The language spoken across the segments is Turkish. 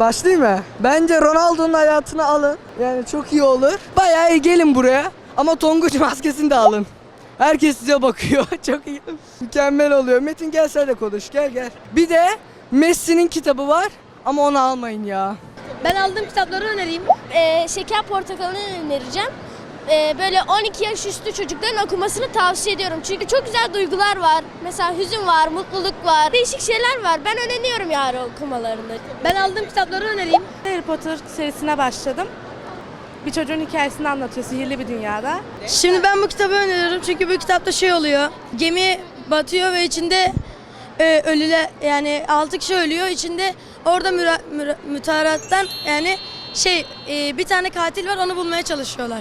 Başlayayım mı? Bence Ronaldo'nun hayatını alın. Yani çok iyi olur. Bayağı iyi gelin buraya. Ama Tonguç maskesini de alın. Herkes size bakıyor. çok iyi. Mükemmel oluyor. Metin gel sen de konuş. Gel gel. Bir de Messi'nin kitabı var. Ama onu almayın ya. Ben aldığım kitapları önereyim. Ee, Şeker Portakalı'nı önereceğim. Ee, böyle 12 yaş üstü çocukların okumasını tavsiye ediyorum. Çünkü çok güzel duygular var. Mesela hüzün var, mutluluk var. Değişik şeyler var. Ben öneriyorum yani okumalarını. Ben aldığım kitapları önereyim. Harry Potter serisine başladım. Bir çocuğun hikayesini anlatıyor sihirli bir dünyada. Şimdi ben bu kitabı öneriyorum çünkü bu kitapta şey oluyor. Gemi batıyor ve içinde e, ölüler yani altı kişi ölüyor. İçinde orada müra, müra, mütarattan yani şey e, bir tane katil var onu bulmaya çalışıyorlar.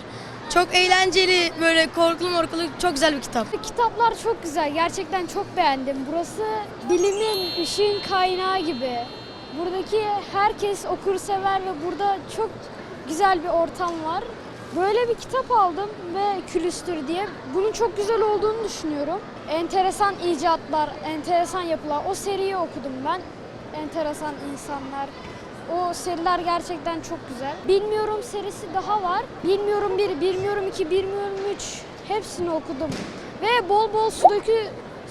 Çok eğlenceli böyle korkulu morkulu çok güzel bir kitap. Kitaplar çok güzel. Gerçekten çok beğendim. Burası bilimin, ışığın kaynağı gibi. Buradaki herkes okur sever ve burada çok güzel bir ortam var. Böyle bir kitap aldım ve külüstür diye. Bunun çok güzel olduğunu düşünüyorum. Enteresan icatlar, enteresan yapılar. O seriyi okudum ben. Enteresan insanlar. O seriler gerçekten çok güzel. Bilmiyorum serisi daha var. Bilmiyorum 1, bilmiyorum 2, bilmiyorum 3. Hepsini okudum. Ve bol bol sudoku,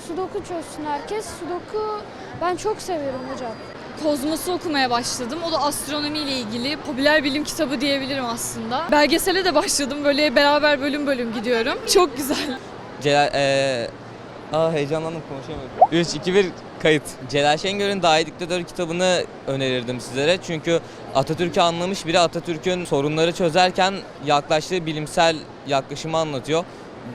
sudoku çözsün herkes. Sudoku ben çok seviyorum hocam. Kozmos'u okumaya başladım. O da astronomi ile ilgili popüler bilim kitabı diyebilirim aslında. Belgesele de başladım. Böyle beraber bölüm bölüm gidiyorum. Çok güzel. Celal, eee Aa heyecanlandım konuşamadım. 3, 2, 1 kayıt. Celal Şengör'ün Dahi Diktatör kitabını önerirdim sizlere. Çünkü Atatürk'ü anlamış biri Atatürk'ün sorunları çözerken yaklaştığı bilimsel yaklaşımı anlatıyor.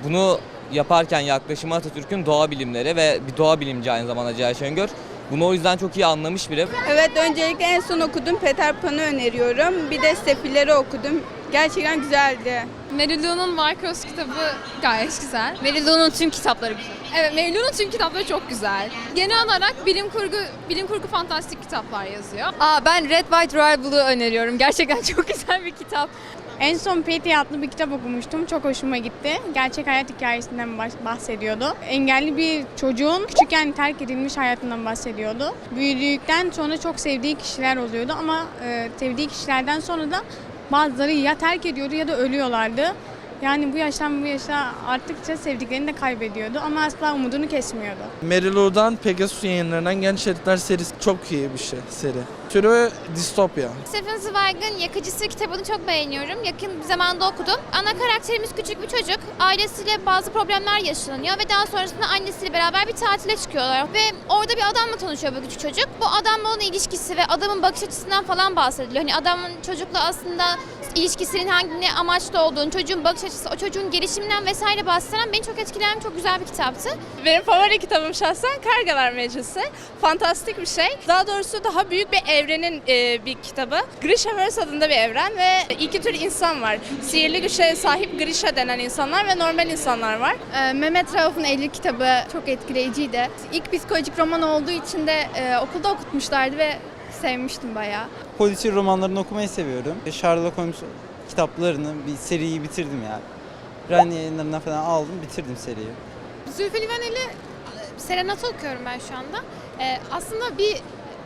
Bunu yaparken yaklaşımı Atatürk'ün doğa bilimleri ve bir doğa bilimci aynı zamanda Celal Şengör. Bunu o yüzden çok iyi anlamış biri. Evet öncelikle en son okudum Peter Pan'ı öneriyorum. Bir de Sefilleri okudum. Gerçekten güzeldi. Merilu'nun Marcos kitabı gayet güzel. Merilu'nun tüm kitapları güzel. Evet, Merilu'nun tüm kitapları çok güzel. Genel olarak bilim kurgu, bilim kurgu fantastik kitaplar yazıyor. Aa ben Red White Royal Blue'u öneriyorum. Gerçekten çok güzel bir kitap. En son Petty adlı bir kitap okumuştum. Çok hoşuma gitti. Gerçek hayat hikayesinden bahsediyordu. Engelli bir çocuğun küçükken terk edilmiş hayatından bahsediyordu. Büyüdükten sonra çok sevdiği kişiler oluyordu ama e, sevdiği kişilerden sonra da bazıları ya terk ediyordu ya da ölüyorlardı. Yani bu yaştan bu yaşa arttıkça sevdiklerini de kaybediyordu ama asla umudunu kesmiyordu. Merilo'dan Pegasus yayınlarından Genç Şeritler serisi çok iyi bir şey seri. Türü distopya. Stephen Zweig'ın Yakıcısı kitabını çok beğeniyorum. Yakın bir zamanda okudum. Ana karakterimiz küçük bir çocuk. Ailesiyle bazı problemler yaşanıyor ve daha sonrasında annesiyle beraber bir tatile çıkıyorlar. Ve orada bir adamla tanışıyor bu küçük çocuk. Bu adamla olan ilişkisi ve adamın bakış açısından falan bahsediliyor. Hani adamın çocukla aslında ilişkisinin hangi ne amaçlı olduğunu, çocuğun bakış açısı, o çocuğun gelişiminden vesaire bahseden beni çok etkileyen çok güzel bir kitaptı. Benim favori kitabım şahsen Kargalar Meclisi. Fantastik bir şey. Daha doğrusu daha büyük bir evrenin e, bir kitabı. Grishaverse adında bir evren ve iki tür insan var. Sihirli güçe sahip Grisha denen insanlar ve normal insanlar var. Ee, Mehmet Rauf'un Evlilik kitabı çok etkileyiciydi. İlk psikolojik roman olduğu için de e, okulda okutmuşlardı ve sevmiştim bayağı. Polisiye romanlarını okumayı seviyorum. Sherlock Holmes kitaplarını, bir seriyi bitirdim yani. Ren yayınlarından falan aldım, bitirdim seriyi. Zülfü Livaneli Serenat'ı okuyorum ben şu anda. Ee, aslında bir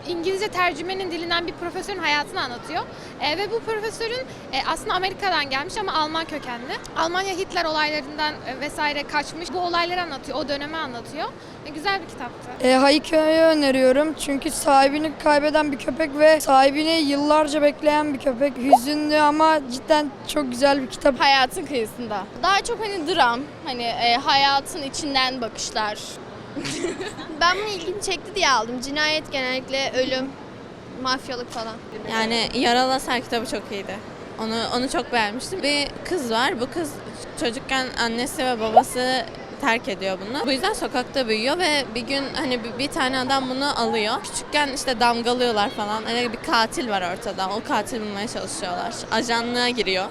İngilizce tercümenin dilinden bir profesörün hayatını anlatıyor. Ee, ve bu profesörün e, aslında Amerika'dan gelmiş ama Alman kökenli. Almanya Hitler olaylarından e, vesaire kaçmış. Bu olayları anlatıyor, o dönemi anlatıyor. E, güzel bir kitaptı. E, Haiköy'ü öneriyorum çünkü sahibini kaybeden bir köpek ve sahibini yıllarca bekleyen bir köpek. Hüzünlü ama cidden çok güzel bir kitap. Hayatın kıyısında. Daha çok hani dram, hani e, hayatın içinden bakışlar. ben bunu ilgimi çekti diye aldım. Cinayet genellikle ölüm, mafyalık falan. Yani Yaralı Asar kitabı çok iyiydi. Onu onu çok beğenmiştim. Bir kız var. Bu kız çocukken annesi ve babası terk ediyor bunu. Bu yüzden sokakta büyüyor ve bir gün hani bir, bir tane adam bunu alıyor. Küçükken işte damgalıyorlar falan. Hani bir katil var ortada. O katil bulmaya çalışıyorlar. Ajanlığa giriyor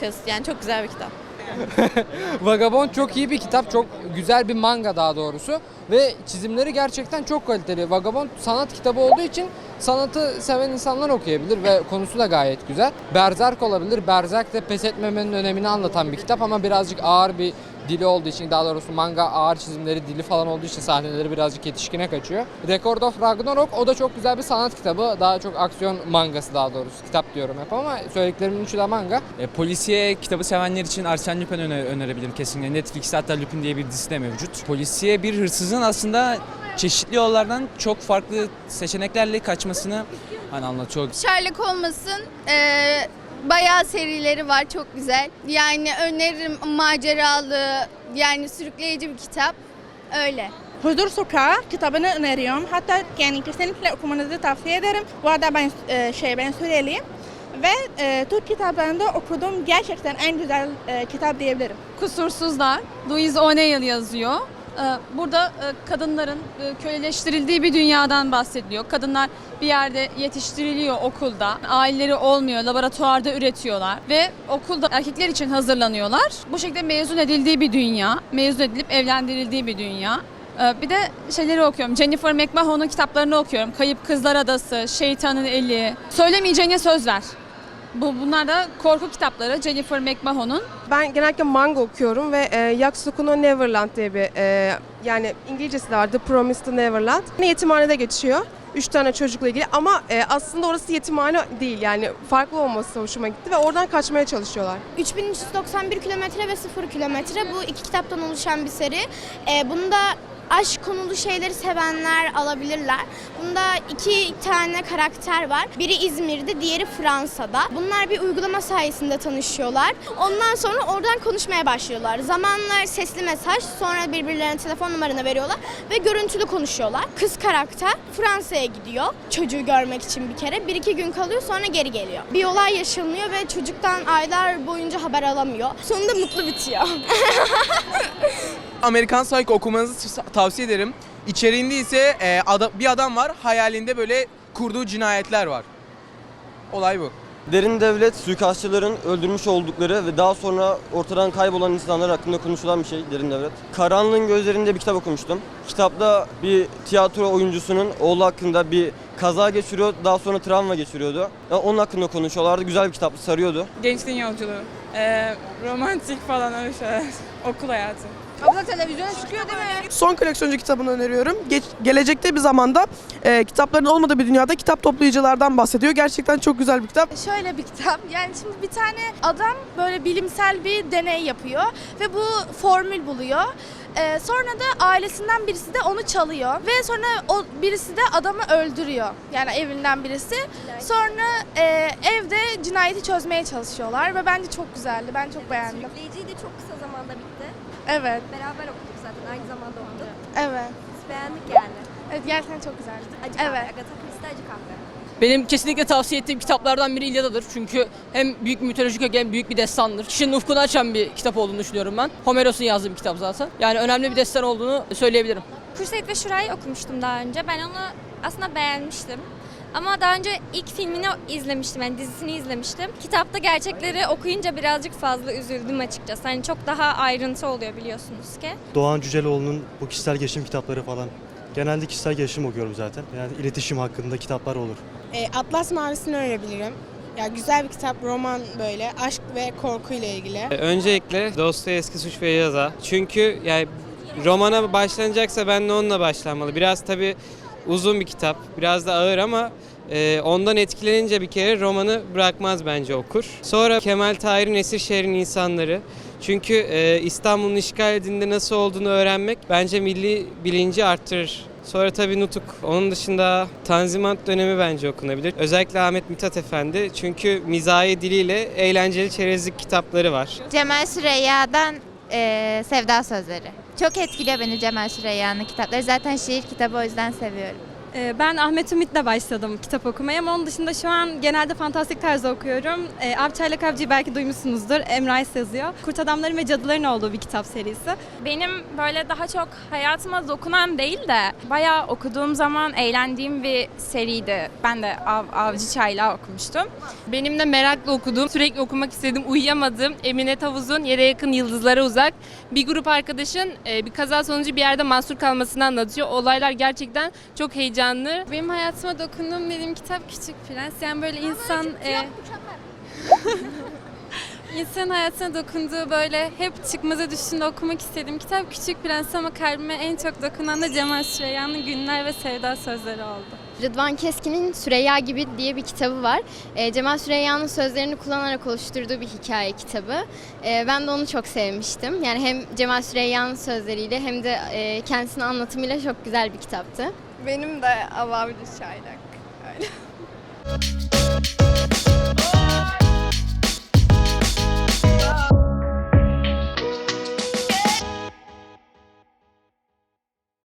kız. Yani çok güzel bir kitap. Vagabond çok iyi bir kitap. Çok güzel bir manga daha doğrusu. Ve çizimleri gerçekten çok kaliteli. Vagabond sanat kitabı olduğu için Sanatı seven insanlar okuyabilir ve konusu da gayet güzel. Berzerk olabilir. Berzerk de pes etmemenin önemini anlatan bir kitap ama birazcık ağır bir dili olduğu için daha doğrusu manga ağır çizimleri dili falan olduğu için sahneleri birazcık yetişkine kaçıyor. Record of Ragnarok o da çok güzel bir sanat kitabı. Daha çok aksiyon mangası daha doğrusu. Kitap diyorum hep ama söylediklerimin üçü de manga. E, polisiye kitabı sevenler için Arsène Lupin öner- önerebilirim kesinlikle. Netflix'te hatta Lupin diye bir dizisi de mevcut. Polisiye bir hırsızın aslında çeşitli yollardan çok farklı seçeneklerle kaçmasını hani anlatıyor. Sherlock Holmes'ın eee bayağı serileri var çok güzel. Yani öneririm maceralı yani sürükleyici bir kitap. Öyle. Huzur Sokağı kitabını öneriyorum. Hatta yani kesinlikle okumanızı tavsiye ederim. Bu arada ben e, şey ben Suriyeliyim. Ve e, Türk kitaplarında okuduğum gerçekten en güzel e, kitap diyebilirim. Kusursuzlar. Louise O'Neill yazıyor. Ee, Burada e, kadınların e, köleleştirildiği bir dünyadan bahsediliyor. Kadınlar bir yerde yetiştiriliyor okulda. Aileleri olmuyor, laboratuvarda üretiyorlar ve okulda erkekler için hazırlanıyorlar. Bu şekilde mezun edildiği bir dünya, mezun edilip evlendirildiği bir dünya. Ee, Bir de şeyleri okuyorum. Jennifer McMahon'un kitaplarını okuyorum. Kayıp Kızlar Adası, Şeytanın Eli, Söylemeyeceğine Söz Ver. Bu bunlar da korku kitapları Jennifer McMahon'un. Ben genellikle manga okuyorum ve e, Yakusuku no Neverland diye bir e, yani İngilizcesi de var The Promised Neverland. Yetimhanede geçiyor. Üç tane çocukla ilgili ama e, aslında orası yetimhane değil yani farklı olması hoşuma gitti ve oradan kaçmaya çalışıyorlar. 3391 kilometre ve 0 kilometre bu iki kitaptan oluşan bir seri. Ee, bunda aşk konulu şeyleri sevenler alabilirler. Bunda iki tane karakter var. Biri İzmir'de, diğeri Fransa'da. Bunlar bir uygulama sayesinde tanışıyorlar. Ondan sonra oradan konuşmaya başlıyorlar. Zamanla sesli mesaj, sonra birbirlerine telefon numaranı veriyorlar ve görüntülü konuşuyorlar. Kız karakter Fransa'ya gidiyor çocuğu görmek için bir kere. Bir iki gün kalıyor sonra geri geliyor. Bir olay yaşanıyor ve çocuktan aylar boyunca haber alamıyor. Sonunda mutlu bitiyor. Amerikan Psycho okumanızı tavsiye ederim. İçeriğinde ise e, bir adam var hayalinde böyle kurduğu cinayetler var. Olay bu. Derin devlet suikastçıların öldürmüş oldukları ve daha sonra ortadan kaybolan insanlar hakkında konuşulan bir şey Derin Devlet. Karanlığın Gözlerinde bir kitap okumuştum. Kitapta bir tiyatro oyuncusunun oğlu hakkında bir kaza geçiriyor, daha sonra travma geçiriyordu. Yani onun hakkında konuşuyorlardı. Güzel bir kitaptı, sarıyordu. Gençliğin yolculuğu, romantik falan öyle şeyler, okul hayatı. Abla televizyona çıkıyor değil mi? Son koleksiyoncu kitabını öneriyorum. Geç, gelecekte bir zamanda e, kitapların olmadığı bir dünyada kitap toplayıcılardan bahsediyor. Gerçekten çok güzel bir kitap. Şöyle bir kitap. Yani şimdi bir tane adam böyle bilimsel bir deney yapıyor ve bu formül buluyor. Ee, sonra da ailesinden birisi de onu çalıyor ve sonra o birisi de adamı öldürüyor. Yani evinden birisi. Sonra e, evde cinayeti çözmeye çalışıyorlar ve bence çok güzeldi. Ben çok beğendim. Sürükleyici de çok kısa zamanda bitti. Evet, Beraber okuduk zaten aynı zamanda okuduk. evet. Biz beğendik yani. Evet gerçekten çok güzeldi. Acı Evet. kahve, Agatha Christie acı kahve. Benim kesinlikle tavsiye ettiğim kitaplardan biri İlyada'dır. Çünkü hem büyük mitolojik öge hem büyük bir destandır. Kişinin ufkunu açan bir kitap olduğunu düşünüyorum ben. Homeros'un yazdığı bir kitap zaten. Yani önemli bir destan olduğunu söyleyebilirim. Kursayt ve Şura'yı okumuştum daha önce. Ben onu aslında beğenmiştim. Ama daha önce ilk filmini izlemiştim, yani dizisini izlemiştim. Kitapta gerçekleri okuyunca birazcık fazla üzüldüm açıkçası. Hani çok daha ayrıntı oluyor biliyorsunuz ki. Doğan Cüceloğlu'nun bu kişisel gelişim kitapları falan. Genelde kişisel gelişim okuyorum zaten. Yani iletişim hakkında kitaplar olur. Atlas Mavisi'ni önerebilirim. Ya güzel bir kitap, roman böyle. Aşk ve korku ile ilgili. Öncelikle Dostoyevski Suç ve Ceza. Çünkü yani romana başlanacaksa ben de onunla başlanmalı. Biraz tabi uzun bir kitap, biraz da ağır ama e, ondan etkilenince bir kere romanı bırakmaz bence okur. Sonra Kemal Tahir'in Esir Şehrin İnsanları. Çünkü e, İstanbul'un işgal edildiğinde nasıl olduğunu öğrenmek bence milli bilinci arttırır. Sonra tabii Nutuk. Onun dışında Tanzimat dönemi bence okunabilir. Özellikle Ahmet Mithat Efendi. Çünkü mizahi diliyle eğlenceli çerezlik kitapları var. Cemal Süreyya'dan e, Sevda Sözleri. Çok etkiliyor beni Cemal Süreyya'nın kitapları. Zaten şiir kitabı o yüzden seviyorum. Ee, Ben Ahmet Ümit'le başladım kitap okumaya ama onun dışında şu an genelde fantastik tarzda okuyorum. Ee, Avçayla Kavcı'yı belki duymuşsunuzdur. Emre Ays yazıyor. Kurt Adamların ve Cadıların olduğu bir kitap serisi. Benim böyle daha çok hayatıma dokunan değil de bayağı okuduğum zaman eğlendiğim bir seriydi. Ben de Av, Avcı Çayla okumuştum. Benim de merakla okuduğum, sürekli okumak istediğim, uyuyamadığım Emine Tavuz'un Yere Yakın Yıldızlara Uzak. Bir grup arkadaşın e, bir kaza sonucu bir yerde mahsur kalmasını anlatıyor. Olaylar gerçekten çok heyecanlı heyecanlı. Benim hayatıma dokunduğum dediğim kitap Küçük Prens. Yani böyle insan... e, İnsanın hayatına dokunduğu böyle hep çıkmaza düşünde okumak istediğim kitap Küçük Prens ama kalbime en çok dokunan da Cemal Süreyya'nın Günler ve Sevda Sözleri oldu. Rıdvan Keskin'in Süreyya gibi diye bir kitabı var. E, Cemal Süreyya'nın sözlerini kullanarak oluşturduğu bir hikaye kitabı. E, ben de onu çok sevmiştim. Yani hem Cemal Süreyya'nın sözleriyle hem de e, kendisinin anlatımıyla çok güzel bir kitaptı. Benim de Avavcı Çaylak. Öyle.